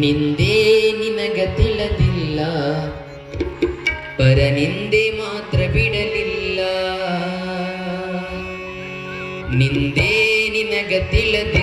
ನಿಂದೇ ನಿನಗ ಪರ ನಿಂದೆ ಮಾತ್ರ ಬಿಡಲಿಲ್ಲ. ನಿಂದೇ ನಿನಗ ತಿಳಿದಿಲ್ಲ.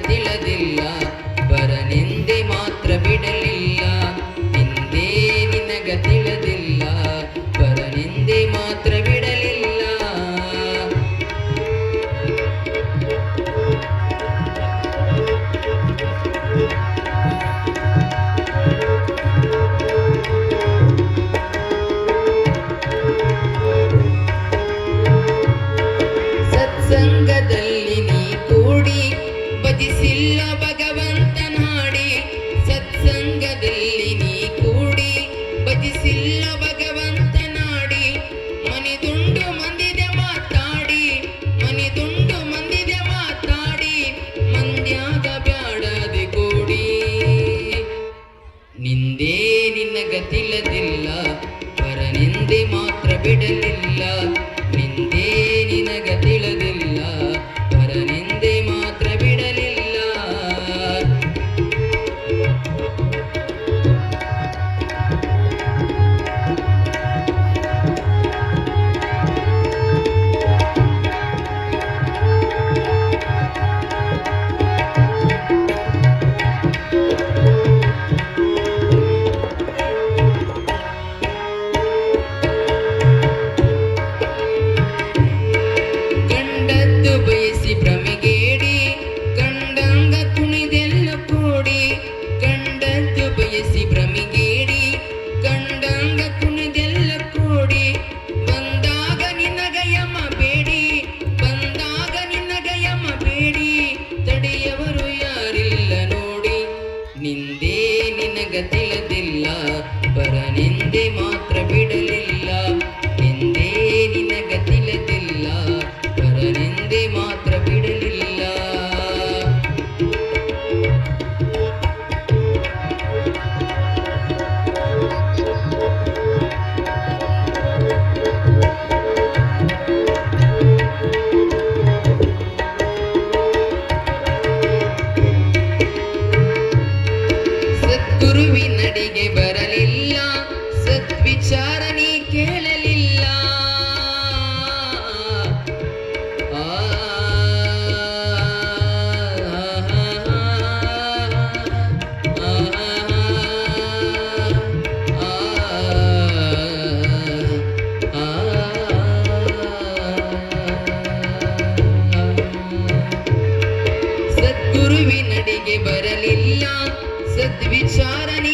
que ತಿಳಿದಿಲ್ಲ. ಪರನಿಂದಿ ಮಾತ್ರ ಬಿಡಲಿ. ಗೆ ಬರಲಿಲ್ಲ. ಸದ್ವಿಚಾರನೆ